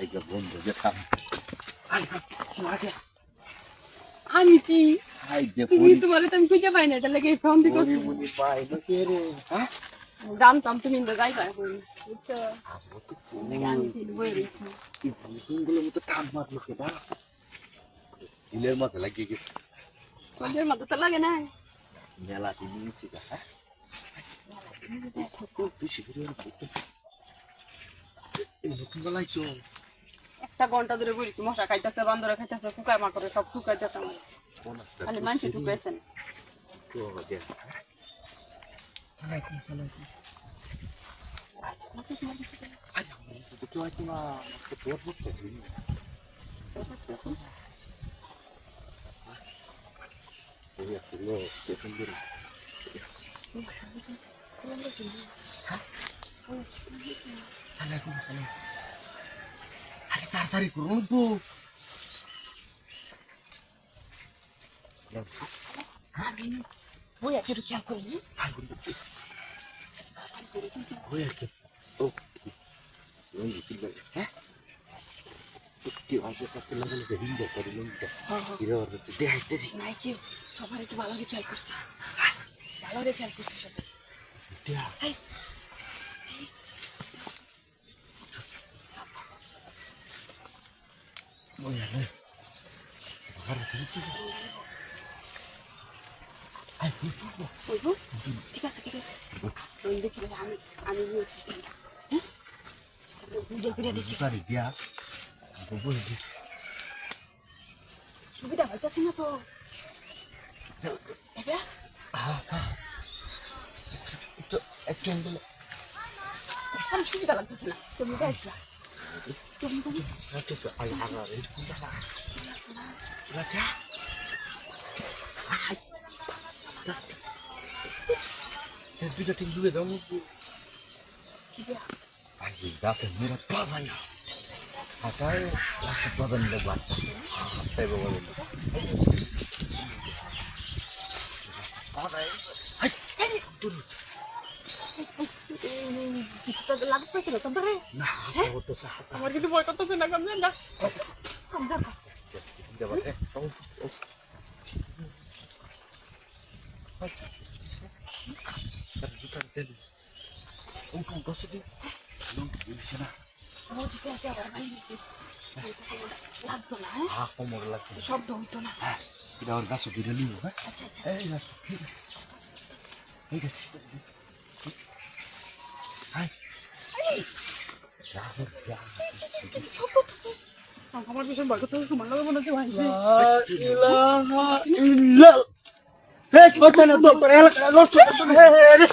জায়গা বন্ধ যেতাম আমি কি? তুমি তোমার তো আমি খুঁজে পাই না এটা লাগে ফোন দিয়ে করছি পাই জানতাম তুমি ইন্দা যাইবা এখন বুঝছ? তো আমি কি বই রয়েছি এই ভূতগুলোর মতো কাম মারলো কে বা দিলের মাথা লাগিয়ে গেছে। কোনদের মতো তো লাগে না মেলা দিন নিয়েছি গা হ্যাঁ? খুব বেশি করে ওরা ভূত। একটা ঘন্টা ধরে বইছি মশা খাইতেছে বান্দরা খাইতেছে ফুকায় মা করে সব ফুকাইতেছে আমার কোন একটা খালি মানুষ ঢুকাইছেন তো দেখ সালাইকুম সালাইকুম আই আমার তো কেউ আছে না আজকে তোর A que. Oh. Oye, ¿qué le ¿Eh? Que vaya a hacer la gana de vida por el mundo. Y de verdad, deja este sí. নাই কেউ সবার একটু ভালো করে খেয়াল করছি ভালো করে খেয়াল করছি সবাই ঠিক আছে ঠিক আছে দেখি আমি আমি. সুবিধা হইতেছে না তো সুবিধা লাগতেছে না তুমি যাইছ না তুমি তুমি Esto es al agarrar. Esto es al agarrar. Ya, ya. Ay. El tuyo te ayuda, ¿no? কি দেয়া Ay, gracias, mira, todo ahí. Acá es la que todo en el guarda. Pero bueno. Ay, ay, tú. কিছু তো লাগতেছে না তোমারে না, acabo de sacar. আমার কিন্তু ভয় করতেছে না কম না কম দেখো Ya va, eh. Vamos. Pero yo te entiendo. Un punto así. No, dice nada. আমার ভীষণ ভয় করতেছে তোমার লগে মনে হচ্ছে ভাই ilaha illallah. Eh, coba sana dokter, elak, elak, elak, elak,